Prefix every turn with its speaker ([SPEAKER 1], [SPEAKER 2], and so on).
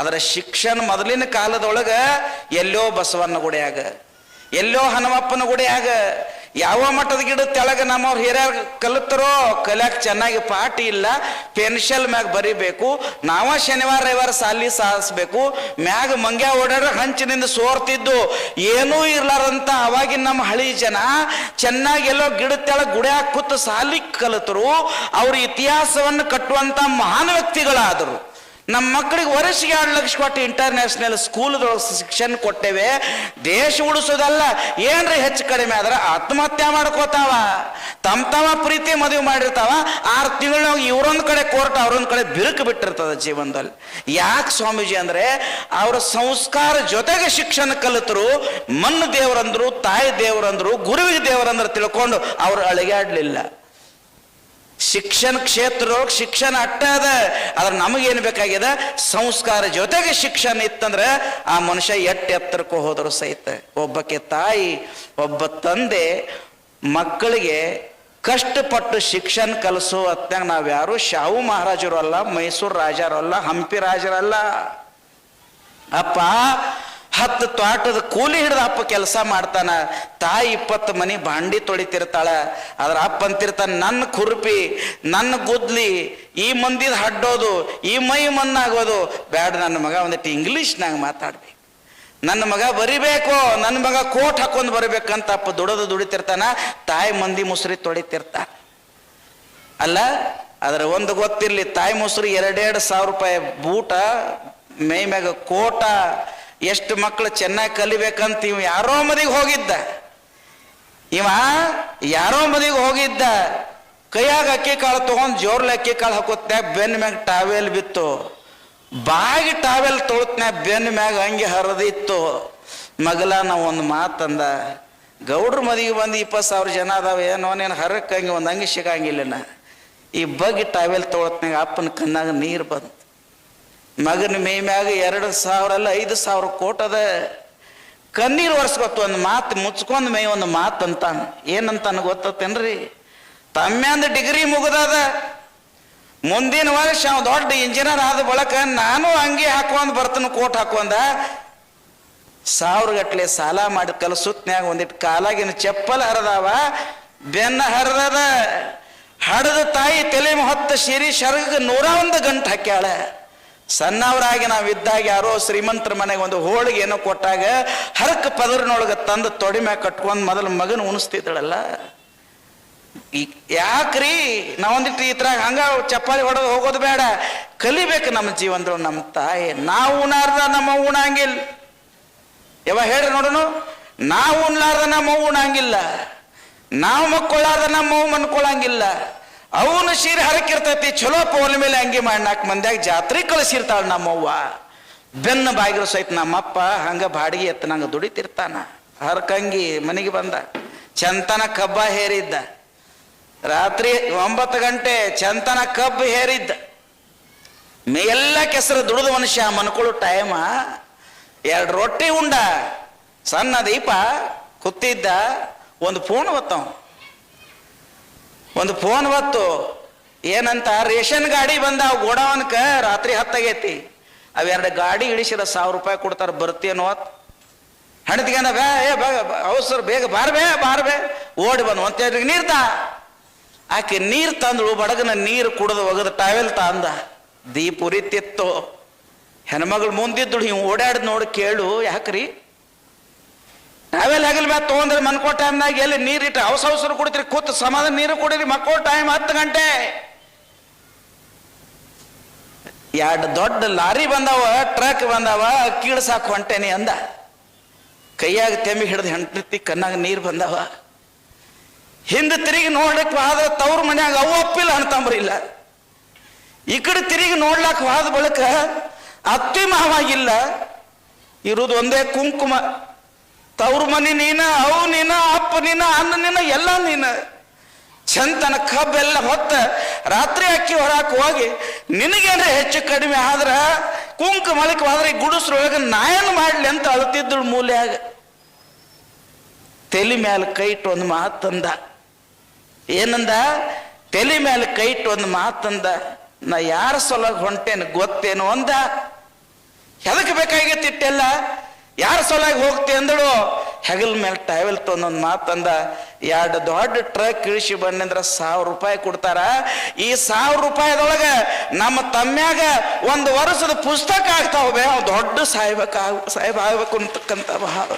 [SPEAKER 1] ಅದರ ಶಿಕ್ಷಣ ಮೊದಲಿನ ಕಾಲದೊಳಗ ಎಲ್ಲೋ ಬಸವಣ್ಣ ಗುಡಿಯಾಗ, ಎಲ್ಲೋ ಹನುಮಪ್ಪನ ಗುಡಿಯಾಗ, ಯಾವ ಮಠದ ಗಿಡ ತೆಳಗ ನಮ್ಮವ್ರು ಹಿರಿಯರ್ ಕಲಿತರೋ ಕಲಿಯಾಕ ಚೆನ್ನಾಗಿ ಪಾಠ ಇಲ್ಲ ಪೆನ್ಶಲ್ ಮ್ಯಾಗ ಬರಿಬೇಕು, ನಾವ ಶನಿವಾರ ರವಿವಾರ ಸಾಲಿ ಸಾಧಿಸ್ಬೇಕು ಮ್ಯಾಗ ಮಂಗ್ಯ ಓಡಾಡ್ರ ಹಂಚಿನಿಂದ ಸೋರ್ತಿದ್ದು, ಏನೂ ಇರ್ಲಾರಂತ ಅವಾಗಿನ ನಮ್ಮ ಹಳಿ ಜನ, ಚೆನ್ನಾಗಿ ಎಲ್ಲೋ ಗಿಡ ತೆಳಗ ಗುಡಿಯಾಗ ಕೂತು ಸಾಲಿ ಕಲಿತರು, ಅವ್ರ ಇತಿಹಾಸವನ್ನು ಕಟ್ಟುವಂತ ಮಹಾನ್ ವ್ಯಕ್ತಿಗಳಾದರು. ನಮ್ಮ ಮಕ್ಕಳಿಗೆ ವರ್ಷಿಗೆ ಎರಡು ಲಕ್ಷ ಕೊಟ್ಟು ಇಂಟರ್ನ್ಯಾಷನಲ್ ಸ್ಕೂಲ್ದೊಳಗೆ ಶಿಕ್ಷಣ ಕೊಟ್ಟೇವೆ, ದೇಶ ಉಳಿಸೋದಲ್ಲ, ಏನ್ರಿ ಹೆಚ್ಚು ಕಡಿಮೆ ಆದ್ರೆ ಆತ್ಮಹತ್ಯೆ ಮಾಡ್ಕೋತಾವ. ತಮ್ಮ ತಮ್ಮ ಪ್ರೀತಿ ಮದುವೆ ಮಾಡಿರ್ತಾವ, ಆರು ತಿಂಗಳು ಇವರೊಂದು ಕಡೆ ಕೋರ್ಟ್ ಅವ್ರೊಂದ್ ಕಡೆ ಬಿರುಕು ಬಿಟ್ಟಿರ್ತದ ಜೀವನದಲ್ಲಿ. ಯಾಕೆ ಸ್ವಾಮೀಜಿ ಅಂದ್ರೆ, ಅವರ ಸಂಸ್ಕಾರ ಜೊತೆಗೆ ಶಿಕ್ಷಣ ಕಲಿತರು, ಮಣ್ಣು ದೇವರಂದ್ರು, ತಾಯಿ ದೇವರಂದ್ರು, ಗುರುವಿಗೆ ದೇವರಂದ್ರು ತಿಳ್ಕೊಂಡು ಅವ್ರು ಅಳಿಗಾಡ್ಲಿಲ್ಲ ಶಿಕ್ಷಣ ಕ್ಷೇತ್ರದೊಳಗೆ ಶಿಕ್ಷಣ ಅಟ್ಟ ಅದ. ಆದ್ರೆ ನಮಗೇನು ಬೇಕಾಗಿದೆ ಸಂಸ್ಕಾರ ಜೊತೆಗೆ ಶಿಕ್ಷಣ ಇತ್ತಂದ್ರೆ ಆ ಮನುಷ್ಯ ಎಟ್ಟ ಎತ್ತರಕ್ಕೂ ಹೋದ್ರು ಸಹಿತ ಒಬ್ಬಕ್ಕೆ ತಾಯಿ, ಒಬ್ಬ ತಂದೆ ಮಕ್ಕಳಿಗೆ ಕಷ್ಟಪಟ್ಟು ಶಿಕ್ಷಣ ಕಲಿಸೋ ನಾವು ಯಾರು? ಶಾಹು ಮಹಾರಾಜರು ಅಲ್ಲ, ಮೈಸೂರು ರಾಜರಲ್ಲ ಹಂಪಿ ರಾಜರಲ್ಲ ಅಪ್ಪ ಹತ್ತು ತ್ವಾಟದ ಕೂಲಿ ಹಿಡಿದ ಅಪ್ಪ ಕೆಲಸ ಮಾಡ್ತಾನ, ತಾಯಿ ಇಪ್ಪತ್ತು ಮನಿ ಬಾಂಡಿ ತೊಳಿತಿರ್ತಾಳ, ಆದ್ರೆ ಅಪ್ಪ ಅಂತಿರ್ತಾನ, ನನ್ನ ಕುರುಪಿ, ನನ್ನ ಗುದ್ಲಿ, ಈ ಮಂದಿದ ಹಡ್ಡೋದು, ಈ ಮೈ ಮಣ್ಣಾಗೋದು, ಬ್ಯಾಡ, ನನ್ನ ಮಗ ಒಂದಿಟ್ಟು ಇಂಗ್ಲೀಷ್ನಾಗ ಮಾತಾಡ್ಬೇಕು. ನನ್ನ ಮಗ ಬರಿಬೇಕು, ನನ್ನ ಮಗ ಕೋಟ್ ಹಾಕೊಂಡು ಬರಬೇಕಂತ ಅಪ್ಪ ದುಡದು ದುಡಿತಿರ್ತಾನ, ತಾಯಿ ಮಂದಿ ಮುಸುರಿ ತೊಳಿತಿರ್ತಾನ ಅಲ್ಲ ಅದರ ಒಂದು ಗೊತ್ತಿರ್ಲಿ, ತಾಯಿ ಮೊಸರು ಎರಡೆರಡು ಸಾವಿರ ರೂಪಾಯಿ ಬೂಟ, ಮೈ ಮ್ಯಾಗ ಕೋಟ ಎಷ್ಟು ಮಕ್ಕಳು ಚೆನ್ನಾಗಿ ಕಲಿಬೇಕಂತ ಇವ ಯಾರೋ ಮದಿಗೆ ಹೋಗಿದ್ದ. ಇವ ಯಾರೋ ಮದಿಗೆ ಹೋಗಿದ್ದ. ಕೈಯಾಗ ಅಕ್ಕಿ ಕಾಳು ತಗೊಂಡ್ ಜೋರ್ಲ ಅಕ್ಕಿ ಕಾಳು ಹಾಕೋತ್ನ್ಯಾಗ ಬೆನ್ನ ಮ್ಯಾಗ ಟಾವೆಲ್ ಬಿತ್ತು. ಬಾಗಿ ಟಾವೆಲ್ ತೊಳತ್ನ್ಯಾಗ ಬೆನ್ನ ಮ್ಯಾಗ ಹಂಗೆ ಹರಿದಿತ್ತು. ಮಗಲ ನಾವು ಒಂದು ಮಾತಂದ, ಗೌಡ್ರ ಮದಿಗೆ ಬಂದು ಇಪ್ಪತ್ತು ಸಾವಿರ ಜನ ಅದಾವ, ಏನೋ ನೀನು ಹರಕ್ಕೆ ಹಂಗೆ ಒಂದು ಹಂಗೆ ಸಿಗಂಗಿಲ್ಲ ಈ ಬಗ್ಗೆ ಟಾವೆಲ್ ತೊಳತ್ನಾಗ ಅಪ್ಪನ ಕಣ್ಣಾಗ ನೀರು ಬಂತು. ಮಗನ ಮೇ ಮ್ಯಾಗ ಎರಡು ಸಾವಿರ ಅಲ್ಲ, ಐದು ಸಾವಿರ ಕೋಟದ ಕಣ್ಣೀರು ಒರೆಸ್ಕೊತ್ತು ಒಂದು ಮಾತು, ಮುಚ್ಕೊಂಡ್ ಮೈ ಒಂದು ಮಾತು ಅಂತಾನ. ಏನಂತಾನ ಗೊತ್ತತ್ತೇನ್ರಿ? ತಮ್ಮ್ಯಾಂದ ಡಿಗ್ರಿ ಮುಗ್ದದ. ಮುಂದಿನ ವರ್ಷ ಅವ ದೊಡ್ಡ ಇಂಜಿನಿಯರ್ ಆದ ಬಳಕ ನಾನು ಅಂಗಿ ಹಾಕೊಂಡ್ ಬರ್ತನು, ಕೋಟ್ ಹಾಕೊಂಡ ಸಾವಿರಗಟ್ಲೆ ಸಾಲ ಮಾಡಿ ಕಲಸುತ್ನ್ಯಾಗ ಒಂದಿಟ್ಟು ಕಾಲಾಗಿನ ಚಪ್ಪಲ್ ಹರಿದಾವ, ಬೆನ್ನ ಹರಿದದ. ಹಡದ ತಾಯಿ ತಲೆ ಹೊತ್ತ ಶೀರಿ ಶರ್ಗ ನೂರ ಒಂದು ಗಂಟು ಹಾಕ್ಯಾಳ. ಸಣ್ಣವರಾಗಿ ನಾವು ಇದ್ದಾಗ ಯಾರೋ ಶ್ರೀಮಂತರ ಮನೆಗೆ ಒಂದು ಹೋಳಿಗೆ ಏನೋ ಕೊಟ್ಟಾಗ ಹರಕ ಪದರ್ನೊಳಗೆ ತಂದು ತೊಡಿ ಮ್ಯಾಗ ಕಟ್ಕೊಂಡು ಮೊದಲು ಮಗನ ಉಣಿಸ್ತಿದ್ದಳಲ್ಲ ಯಾಕ್ರಿ ನಾವೊಂದಿಟ್ಟು ಈ ತರ ಹಂಗ ಚಪ್ಪಾಳಿ ಹೊಡೆದು ಹೋಗೋದು ಬೇಡ. ಕಲಿಬೇಕು ನಮ್ಮ ಜೀವನದೊಳಗೆ ನಮ್ಮ ತಾಯಿ. ನಾವು ಉಣಾರ್ದ ನಮ್ಮ ಉಣಂಗಿಲ್ಲ ಯಾವ ಹೇಳ್ರಿ ನೋಡೋಣ ನಾವು ಉಣ್ಲಾರ್ದ ನಮ್ಮ ಉಣಾಂಗಿಲ್ಲ. ನಾವು ಮಕ್ಕೊಳ್ಳಾರ್ದ ನಮ್ಮ ಮನ್ಕೊಳಂಗಿಲ್ಲ. ಅವನು ಸೀರೆ ಹರಕಿರ್ತೈತಿ, ಚಲೋ ಪೋಲ್ ಮೇಲೆ ಅಂಗಿ ಮಾಡ್ನಾಕ್ ಮಂದ್ಯಾಗ ಜಾತ್ರೆ ಕಳಿಸಿರ್ತಾಳ ನಮ್ಮವ್ವ. ಬೆನ್ನ ಬಾಗಿಲು ಸಹಿತ ನಮ್ಮಪ್ಪ ಹಂಗ ಬಾಡಿಗೆ ಎತ್ತ ನಂಗೆ ದುಡಿತಿರ್ತಾನ. ಹರಕಂಗಿ ಮನೆಗೆ ಬಂದ. ಚಂತನ ಕಬ್ಬ ಹೇರಿದ್ದ. ರಾತ್ರಿ ಒಂಬತ್ತು ಗಂಟೆ ಚಂತನ ಕಬ್ಬು ಹೇರಿದ್ದ. ಮೇ ಎಲ್ಲ ಕೆಸರು ದುಡಿದ ಮನುಷ್ಯ ಮನ್ಕೊಳ್ಳೋ ಟೈಮ ಎರಡು ರೊಟ್ಟಿ ಉಂಡ, ಸಣ್ಣ ದೀಪ, ಕುತ್ತಿದ್ದ, ಒಂದು ಫೋನ್ ಬತ್ತಾವ ಒಂದು ಫೋನ್ ಬತ್ತು ಏನಂತ, ರೇಷನ್ ಗಾಡಿ ಬಂದ ಗೋಡವನ್ಕ ರಾತ್ರಿ ಹತ್ತಾಗೈತಿ. ಅವೆರಡು ಗಾಡಿ ಇಳಿಸಿದ ಸಾವಿರ ರೂಪಾಯಿ ಕೊಡ್ತಾರ ಬರ್ತೀನೋ ಹಣದ್ಗೆನ ಬೇ, ಏ, ಬೇ ಬೇಗ ಬಾರ್ಬೇ ಬಾರ್ಬೇ ಓಡಿ ಬಂದು ಅಂತ ನೀರ್ ತಾ. ಆಕೆ ನೀರು ತಂದಳು, ಬಡಗನ ನೀರು ಕುಡಿದು ಒಗದು ಟಾವೆಲ್ ತಂದ ದೀಪ ಉರಿತಿತ್ತು ಹೆಣ್ಮಗಳು ಮುಂದಿದ್ದಳು, ಹಿಂಗೆ ಓಡಾಡ್ ನೋಡಿ ಕೇಳು, ಯಾಕ್ರಿ? ನಾವೆಲ್ಲ ಹಗಲ್ ಮ್ಯಾ ತೊಗೊಂಡ್ರೆ ಮನ್ಕೋ ಟೈಮ್ನಾಗ ಎಲ್ಲಿ ನೀರಿಟ್ಟು ಅವಸ ಅವಸರು ಕುಡಿತೀರಿ, ಕೂತು ಸಮಾಧಾನ ನೀರು ಕುಡೀರಿ ಮಕ್ಕೋ ಟೈಮ್ ಹತ್ತು ಗಂಟೆ. ಎರಡು ದೊಡ್ಡ ಲಾರಿ ಬಂದಾವ ಟ್ರಕ್ ಬಂದಾವ, ಕೀಳ್ಸಾಕ್ ಹೊಂಟೇನಿ ಅಂದ. ಕೈಯಾಗ ತೆಮ್ಮಿ ಹಿಡಿದು ಹೆಂಡತಿ ಕಣ್ಣಾಗ ನೀರು ಬಂದಾವ. ಹಿಂದೆ ತಿರುಗಿ ನೋಡ್ಲಿಕ್ಕೆ ಹೋದ ತವ್ರ ಮನ್ಯಾಗ ಅವು ಒಪ್ಪಿಲ್ಲ ಅಣ್ತಂಬ್ರಿಲ್ಲ ಈ ಕಡೆ ತಿರುಗಿ ನೋಡ್ಲಾಕ ಹೋದ ಬಳಿಕ ಅತ್ತಿ ಇರುವುದು ಒಂದೇ ಕುಂಕುಮ. ತವ್ರ ಮನಿ ನೀನ, ಅವು ನೀನ, ಅಪ್ಪ ನೀನ ಅನ್ನ ನೀನ, ಎಲ್ಲ ನೀನ. ಚಂತನ ಕಬ್ಬೆಲ್ಲ ಹೊತ್ತ ರಾತ್ರಿ ಅಕ್ಕಿ ಹೊರಾಕ್ ಹೋಗಿ ನಿನಗೇನ್ರೆ ಹೆಚ್ಚು ಕಡಿಮೆ ಆದ್ರ ಮಲಕ ಹೋದ್ರೆ ಗುಡಿಸ್ರೊಳಗೆ ನಾಯನ್ ಮಾಡ್ಲಿ ಅಂತ ಅಳ್ತಿದ್ದಳು ಮೂಲ್ಯಾಗ. ತಲೆ ಮ್ಯಾಲ ಕೈ ಇಟ್ಟು ಒಂದು ಮಾತಂದ. ಏನಂದ? ತಲೆ ಮ್ಯಾಲೆ ಕೈ ಇಟ್ಟು ಒಂದು ಮಾತಂದ. ನಾ ಯಾರ ಸೊಲಗ ಹೊಂಟೇನು ಗೊತ್ತೇನು ಅಂದ. ಬೇಕಾಗೈತಿಟ್ಟೆಲ್ಲ ಯಾರ ಸೊಲಾಗಿ ಹೋಗ್ತಿ ಅಂದಳು? ಹೆಗಲ್ ಮೇಲೆ ಟ್ರಾವೆಲ್ ತೊಂದೊಂದು ಮಾತಂದ ಎರಡು ದೊಡ್ಡ ಟ್ರಕ್ ಇಳಿಸಿ ಬಂದಂದ್ರ ಸಾವಿರ ರೂಪಾಯಿ ಕೊಡ್ತಾರ? ಈ ಸಾವಿರ ರೂಪಾಯಿದೊಳಗೆ ನಮ್ಮ ತಮ್ಮ್ಯಾಗ ಒಂದು ವರ್ಷದ ಪುಸ್ತಕ ಆಗ್ತಾವೆ ಬೇ ದೊಡ್ಡ ಸಾಯ್ಬೇಕಾಗ ಸಾಹೇಬ ಆಗ್ಬೇಕು ಅಂತಕ್ಕಂಥ ಭಾವ.